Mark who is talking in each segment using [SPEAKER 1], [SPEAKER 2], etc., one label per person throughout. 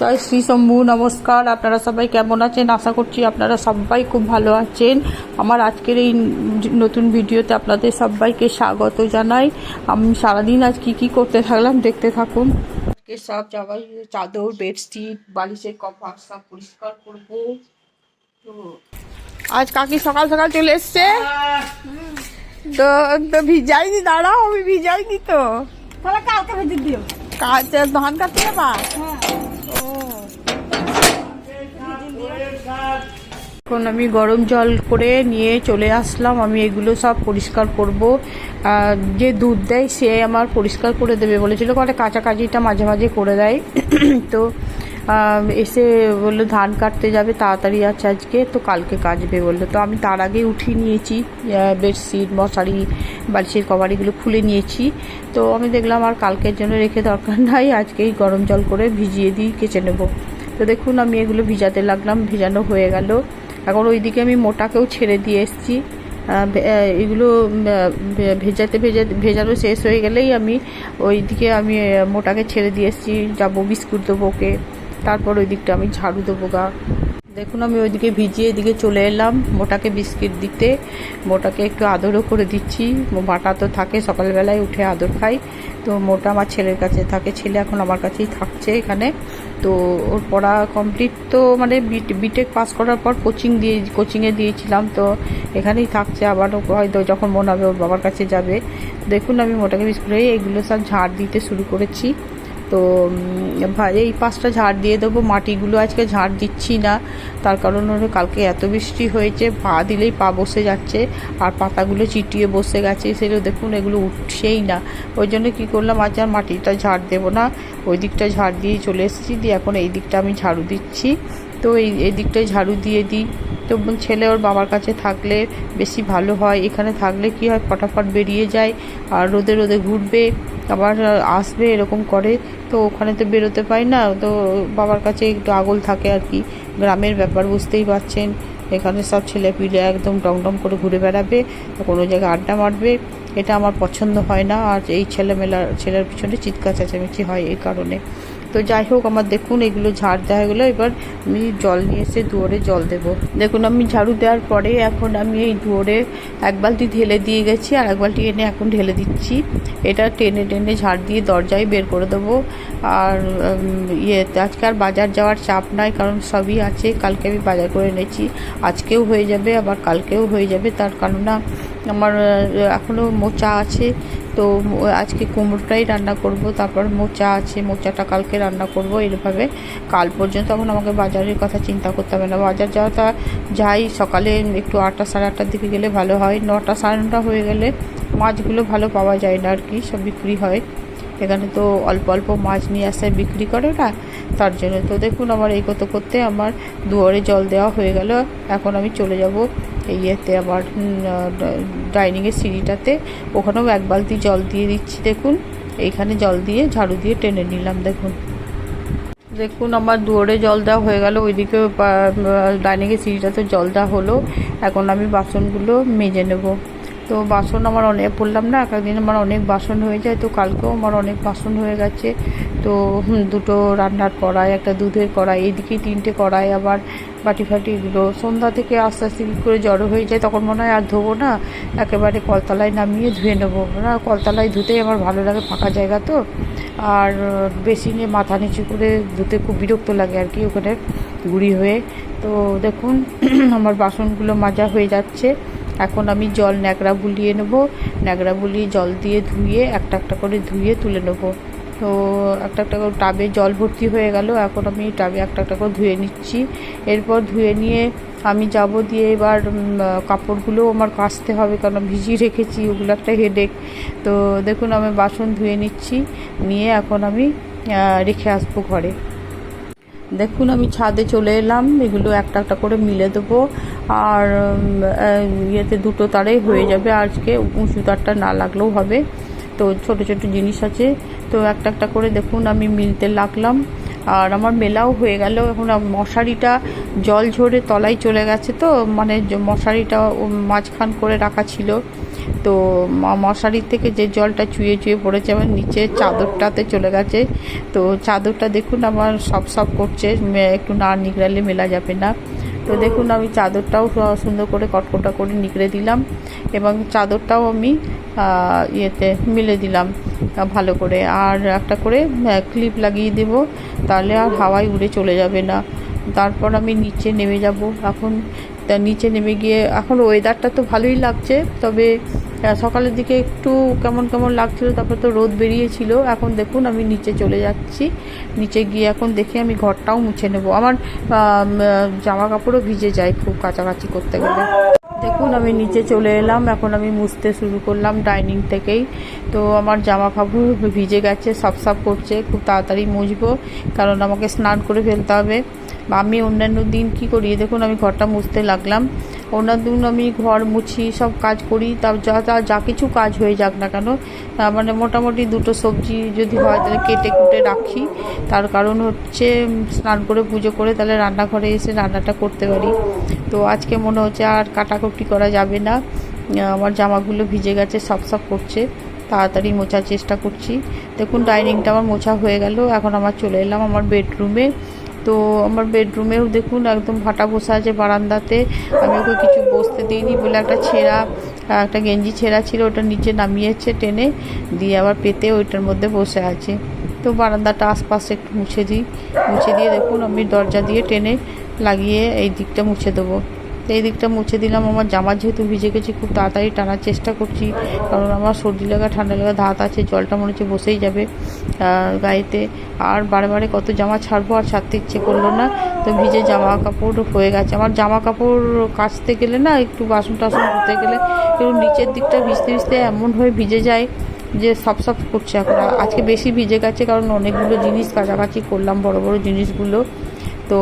[SPEAKER 1] জয় শ্রী শম্ভু নমস্কার। আপনারা সবাই কেমন আছেন? আশা করছি আপনারা সবাই খুব ভালো আছেন। আমার আজকের এই নতুন ভিডিওতে আপনাদের সবাইকে স্বাগত জানাই। আমি সারাদিন আজ কি কি করতে থাকলাম দেখতে থাকুন। আজকে সব জামাই চাদর বেডশিট বালিশের কভার সব পরিষ্কার করব। তো আজ কাকি সকাল সকাল চলে এসছে। তো তো ভিজাইনি দাঁড়াও আমি ভিজাইনি তো।
[SPEAKER 2] তাহলে কালকে ভেজে দিও।
[SPEAKER 1] কাজ ধান কাটতে যাবা
[SPEAKER 2] হ্যাঁ
[SPEAKER 1] ও এখন আমি গরম জল করে নিয়ে চলে আসলাম। আমি এগুলো সব পরিষ্কার করব। যে দুধ দেয় সে আমার পরিষ্কার করে দেবে বলেছিল। করে কাছাকাছিটা মাঝে মাঝে করে দেয়। তো এসে বলল, ধান কাটতে যাবে তাড়াতাড়ি আছে আজকে, তো কালকে কাচবে। বলল, তো আমি তার আগে উঠিয়ে নিয়েছি বেডশিট, মশারি, বালিশের কভার এগুলো খুলে নিয়েছি। তো আমি দেখলাম আর কালকের জন্য রেখে দরকার নাই আজকেই গরম জল করে ভিজিয়ে দিই কেচে নেব। তো দেখুন, আমি এগুলো ভিজাতে লাগলাম, ভিজানো হয়ে গেল। এখন ওইদিকে আমি মোটাকেও ছেড়ে দিয়ে এসেছি। এগুলো ভেজাতে ভেজাতে, ভেজানো শেষ হয়ে গেলেই আমি ওইদিকে আমি মোটাকে ছেড়ে দিয়ে এসেছি। যাব বিস্কুট দেবো ওকে, তারপর ওই দিকটা আমি ঝাড়ু দেবো গা। দেখুন, আমি ওইদিকে ভিজিয়ে এদিকে চলে এলাম। মোটাকে বিস্কিট দিতে, মোটাকে একটু আদরও করে দিচ্ছি। বাটা তো থাকে, সকালবেলায় উঠে আদর খাই। তো মোটা আমার ছেলের কাছে থাকে, ছেলে এখন আমার কাছেই থাকছে এখানে। তো ওর পড়া কমপ্লিট তো মানে বিটেক পাস করার পর কোচিং দিয়ে কোচিংয়ে দিয়েছিলাম। তো এখানেই থাকছে, আবার হয়তো যখন মনে হবে ওর বাবার কাছে যাবে। দেখুন, আমি মোটাকে বিস্কুট এইগুলো সব ঝাড় দিতে শুরু করেছি। তো এই পাঁচটা ঝাড় দিয়ে দেবো, মাটিগুলো আজকে ঝাড় দিচ্ছি না। তার কারণ হলো কালকে এত বৃষ্টি হয়েছে, পা দিলেই পা বসে যাচ্ছে, আর পাতাগুলো চিটিয়ে বসে গেছে, সেগুলো দেখুন, এগুলো উঠছেই না। ওই জন্য কী করলাম, আজ আর মাটিটা ঝাড় দেবো না। ওই দিকটা ঝাড় দিয়ে চলে এসেছি, দিয়ে এখন এই দিকটা আমি ঝাড়ু দিচ্ছি। তো এই এই দিকটায় ঝাড়ু দিয়ে দিই। তো ছেলে ওর বাবার কাছে থাকলে বেশি ভালো হয়। এখানে থাকলে কি হয়? ফটাফট বেরিয়ে যায় আর রোদে রোদে ঘুরবে, আবার আসবে এরকম করে। তো ওখানে তো বেরোতে পাই না, তো বাবার কাছে একটু আগল থাকে আর কি। গ্রামের ব্যাপার বুঝতেই পারছেন। এখানে সব ছেলে পিলে একদম টমটম করে ঘুরে বেড়াবে, কোনো জায়গায় আড্ডা মারবে। এটা আমার পছন্দ হয় না। আর এই ছেলেমেলার, ছেলের পিছনে চিৎকার চেঁচামেচি হয় এই কারণে। তো যাই হোক, আমার দেখুন, এগুলো ঝাড় দেওয়া গেলো। এবার আমি জল নিয়ে এসে দুয়ারে জল দেব। দেখুন, আমি ঝাড়ু দেওয়ার পরে এখন আমি এই দুয়ারে এক বালতি ঢেলে দিয়ে গেছি, আর এক বালতি এনে এখন ঢেলে দিচ্ছি। এটা টেনে টেনে ঝাড় দিয়ে দরজায় বের করে দেবো। আর ইয়ে আজকে আর বাজার যাওয়ার চাপ নাই, কারণ সবই আছে। কালকে আমি বাজার করে এনেছি। আজকেও হয়ে যাবে, আবার কালকেও হয়ে যাবে। তার কারণ না আমার এখনও মোচা আছে, তো আজকে কুমড়োটাই রান্না করব, তারপর মোচা আছে, মোচাটা কালকে রান্না করব এইভাবে। কাল পর্যন্ত এখন আমাকে বাজারের কথা চিন্তা করতে হবে না, বাজার যাওয়াটা যাই, সকালে একটু আটটা সাড়ে আটটার দিকে গেলে ভালো হয়, নটা সাড়ে নটা হয়ে গেলে মাছগুলো ভালো পাওয়া যায় না আর কি, সব বিক্রি হয়। এখানে তো অল্প অল্প মাছ নিয়ে আসে, বিক্রি করে না, তার জন্য। তো দেখুন আমার এই করতে করতে আমার দুয়ারে জল দেওয়া হয়ে গেল, এখন আমি চলে যাব এই ইয়েতে আবার ডাইনিংয়ের সিঁড়িটাতে। ওখানেও এক বালতি জল দিয়ে দিচ্ছি, দেখুন। এইখানে জল দিয়ে ঝাড়ু দিয়ে টেনে নিলাম, দেখুন। দেখুন, আমার দুয়ারে জল দেওয়া হয়ে গেল। ওইদিকে ডাইনিংয়ের সিঁড়িটাতে জল দেওয়া হলো। এখন আমি বাসনগুলো মেজে নেব। তো বাসন আমার অনেক বললাম না, এক একদিন আমার অনেক বাসন হয়ে যায়, তো কালকেও আমার অনেক বাসন হয়ে গেছে। তো দুটো রান্নার কড়াই, একটা দুধের কড়াই এদিকে তিনটে কড়াই আবার বাটি ফাটি এগুলো সন্ধ্যা থেকে আস্তে আস্তে করে জড়ো হয়ে যায়, তখন মনে হয় আর ধোবো না, একেবারে কলতলায় নামিয়ে ধুয়ে নেব। না, কলতলায় ধুতেই আমার ভালো লাগে, ফাঁকা জায়গা তো। আর বেসিনে মাথা নিচু করে ধুতে খুব বিরক্ত লাগে আর কি ওখানে গুঁড়ি হয়ে। তো দেখুন, আমার বাসনগুলো মাজা হয়ে যাচ্ছে। এখন আমি জল ন্যাকড়া বুলিয়ে নেব। ন্যাকড়া বুলিয়ে জল দিয়ে ধুয়ে একটা একটা করে ধুয়ে তুলে নেব। তো একটা একটা করে টাবে জল ভর্তি হয়ে গেল। এখন আমি টাবে একটা একটা করে ধুয়ে নিচ্ছি। এরপর ধুয়ে নিয়ে আমি যাব দিয়ে এবার কাপড়গুলো আমার কাচতে হবে কারণ ভিজিয়ে রেখেছি, ওগুলো একটা হেডেক তো দেখুন, আমি বাসন ধুয়ে নিচ্ছি, নিয়ে এখন আমি রেখে আসব ঘরে। দেখুন, আমি ছাদে চলে এলাম, এগুলো একটা একটা করে মিলে দেবো। আর ইয়েতে দুটো তারেই হয়ে যাবে। আজকে উঁচু তারটা না লাগলেও হবে। তো ছোট ছোট জিনিস আছে। তো একটা একটা করে দেখুন, আমি মিলতে লাগলাম। আর আমার মেলাও হয়ে গেল। এখন মশারিটা জল ঝরে তলায় চলে গেছে তো মানে মশারিটা মাঝখান করে রাখা ছিল। তো মশারি থেকে যে জলটা চুয়ে চুয়ে পড়েছে আমার নিচে চাদরটাতে চলে গেছে। তো চাদরটা দেখুন, আমার সব সব করছে। একটু না নিগড়ালে মেলা যাবে না। তো দেখুন, আমি চাদরটাও সুন্দর করে কটকটা করে নিকড়ে দিলাম এবং চাদরটাও আমি ইয়েতে মিলে দিলাম ভালো করে। আর একটা করে ক্লিপ লাগিয়ে দেব, তাহলে আর হাওয়ায় উড়ে চলে যাবে না। তারপর আমি নিচে নেমে যাব। এখন তা নিচে নেমে গিয়ে, এখন ওয়েদারটা তো ভালোই লাগছে, তবে সকালের দিকে একটু কেমন কেমন লাগছিল, তারপর তো রোদ বেরিয়েছিল। এখন দেখুন, আমি নিচে চলে যাচ্ছি। নিচে গিয়ে এখন দেখি আমি ঘরটাও মুছে নেব। আমার জামা কাপড়ও ভিজে যায় খুব কাছাকাছি করতে গেলে। দেখুন, আমি নিচে চলে এলাম। এখন আমি মুছতে শুরু করলাম ডাইনিং থেকেই। তো আমার জামা কাপড় ভিজে গেছে সাফ সাফ করছে। খুব তাড়াতাড়ি মুছবো, কারণ আমাকে স্নান করে ফেলতে হবে। আমি অন্যান্য দিন কি করি? দেখুন, আমি ঘরটা মুছতে লাগলাম। অন্যান্য দিন আমি ঘর মুছি, সব কাজ করি। তা যা যা যা কিছু কাজ হয়ে যাক না কেন মানে মোটামুটি দুটো সবজি যদি হয় তাহলে কেটে কুটে রাখি। তার কারণ হচ্ছে স্নান করে পুজো করে তাহলে রান্নাঘরে এসে রান্নাটা করতে পারি। তো আজকে মনে হচ্ছে আর কাটাকুটি করা যাবে না। আমার জামাগুলো ভিজে গেছে সব সব করছে। তাড়াতাড়ি মোছার চেষ্টা করছি। দেখুন, ডাইনিংটা আমার মোছা হয়ে গেল। এখন আমার চলে এলাম আমার বেডরুমে। তো আমার বেডরুমেও দেখুন একদম ভাটা বসে আছে বারান্দাতে। আমি ওকে কিছু বসতে দিইনি বলে একটা ছেঁড়া, একটা গেঞ্জি ছেঁড়া ছিল ওটা নিচে নামিয়েছে টেনে, দিয়ে আবার পেতে ওইটার মধ্যে বসে আছে। তো বারান্দাটা আশপাশে একটু মুছে দিই। মুছে দিয়ে দেখুন আমি দরজা দিয়ে টেনে লাগিয়ে এই দিকটা মুছে দেবো। তো এই দিকটা মুছে দিলাম। আমার জামা যেহেতু ভিজে গেছে, খুব তাড়াতাড়ি টানার চেষ্টা করছি। কারণ আমার সর্দি লাগা, ঠান্ডা লাগা ধাত আছে, জলটা মনে হচ্ছে বসেই যাবে গায়েতে। আর বারে বারে কত জামা ছাড়বো আর ছাড়তে ইচ্ছে করল না। তো ভিজে জামা কাপড় হয়ে গেছে। আমার জামা কাপড় কাচতে গেলে না, একটু বাসন টাসন ধুতে গেলে একটু নিচের দিকটা ভিজতে ভিজতে এমন হয়ে ভিজে যায় যে সব সব করছে এখন। আজকে বেশি ভিজে গেছে কারণ অনেকগুলো জিনিস কাছাকাছি করলাম, বড় বড় জিনিসগুলো। তো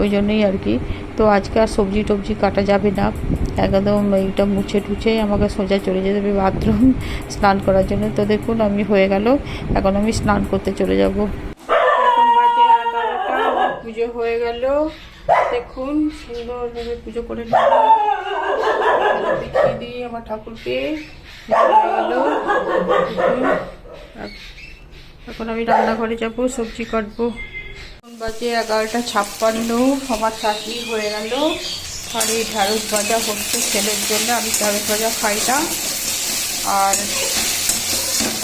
[SPEAKER 1] ওই জন্যই আর কি। তো আজকে আর সবজি টবজি কাটা যাবে না। একদম এইটা মুছে টুছে আমাকে সোজা চলে যেতে হবে বাথরুম স্নান করার জন্য। তো দেখুন, আমি হয়ে গেল। এখন আমি স্নান করতে চলে যাব। পুজো হয়ে গেল। দেখুন, সুন্দরভাবে পুজো করে আমার ঠাকুরকে এখন আমি রান্নাঘরে যাব, সবজি কাটবো। বাজে এগারোটা ছাপ্পান্ন। আমার চাটনি হয়ে গেল। আর এই ঢ্যাঁড়স ভাজা হচ্ছে ছেলের জন্য, আমি ঢ্যাঁড়স ভাজা খাই না। আর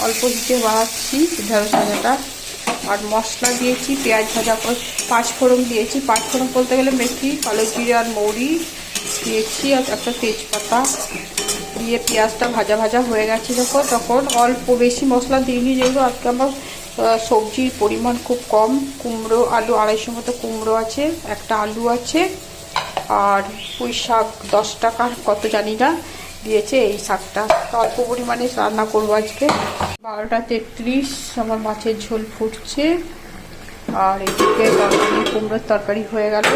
[SPEAKER 1] অল্প দিতে বাড়াচ্ছি ঢ্যাঁড়স ভাজাটা। আর মশলা দিয়েছি, পেঁয়াজ ভাজা করে পাঁচ ফোড়ন দিয়েছি। পাঁচ ফোড়ন বলতে গেলে মেথি, কালো জিরে আর মৌরি দিয়েছি আর একটা তেজপাতা। দিয়ে পেঁয়াজটা ভাজা ভাজা হয়ে গেছে যখন, তখন অল্প বেশি মশলা দিইনি যেহেতু আজকে আমার সবজির পরিমাণ খুব কম। কুমড়ো, আলু আড়াইশো মতো কুমড়ো আছে, একটা আলু আছে, আর পুঁই শাক দশ টাকা, কত জানি না, দিয়েছে এই শাকটা। অল্প পরিমাণে রান্না করব আজকে। বারোটা তেত্রিশ, আমার মাছের ঝোল ফুটছে, আর এদিকে কুমড়োর তরকারি হয়ে গেল।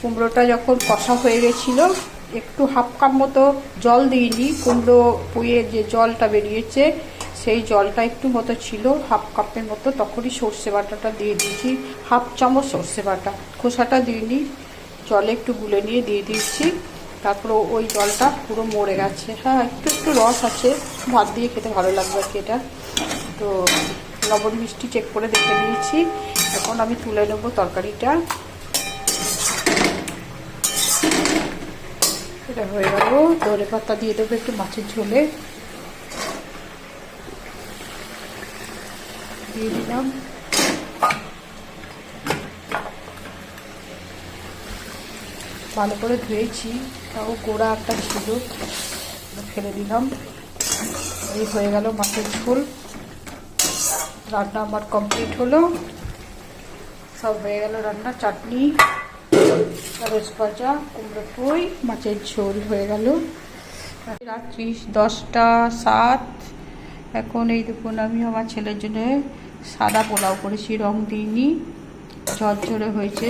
[SPEAKER 1] কুমড়োটা যখন কষা হয়ে গেছিল একটু হাফ কাপ মতো জল দিইনি, কুমড়ো পুয়ে যে জলটা বেরিয়েছে, সেই জলটা একটু মতো ছিল, হাফ কাপের মতো, তখনই সর্ষে বাটাটা দিয়ে দিয়েছি, হাফ চামচ সর্ষে বাটা। খোসাটা দিইনি, জলে একটু গুলে নিয়ে দিয়ে দিয়েছি, তারপর ওই জলটা পুরো মরে গেছে। হ্যাঁ একটু একটু রস আছে, ভাত দিয়ে খেতে ভালো লাগবে আর কি এটা। তো লবণ মিষ্টি চেক করে দেখে নিয়েছি, এখন আমি তুলে নেব তরকারিটা। এটা হয়ে গেল। ধরে পাতা দিয়ে দেবো একটু মাছের ঝোলে। দিয়ে দিলাম। ভালো করে ধুয়েছি। তাও গোড়া একটা ছিল ফেলে দিলাম। এই হয়ে গেল মাছের ঝোল। রান্না আমার কমপ্লিট হলো। সব হয়ে গেল রান্না, চাটনি। ঢেঁড়স ভাজা, কুমড়ো পুঁই, মাছের ঝোল হয়ে গেল। রাত্রি দশটা সাত। এখন এই দেখুন আমি আমার ছেলের জন্য সাদা পোলাও করেছি, রং দিইনি, ঝরঝরে হয়েছে।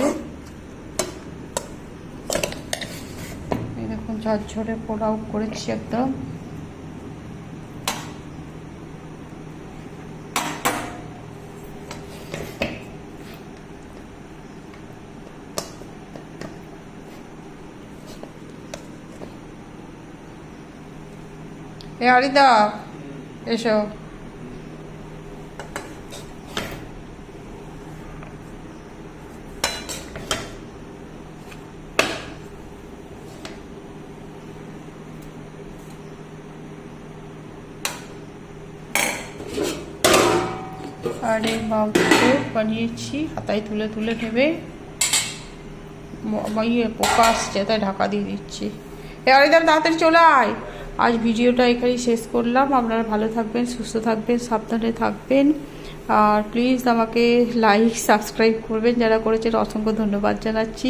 [SPEAKER 1] এই দেখুন, ঝরঝরে পোলাও করেছি একদম। এ অরিদা এসো। আর মাংস বানিয়েছি, হাতায় তুলে তুলে নেবে। ইয়ে পোকা আসছে, তাই ঢাকা দিয়ে দিচ্ছি। এ অরিদার তাড়াতাড়ি চলে আয়। আজ ভিডিওটা এখানেই শেষ করলাম। আপনারা ভালো থাকবেন, সুস্থ থাকবেন, সাবধানে থাকবেন। আর প্লিজ আমাকে লাইক সাবস্ক্রাইব করবেন। যারা করেছেন অসংখ্য ধন্যবাদ জানাচ্ছি।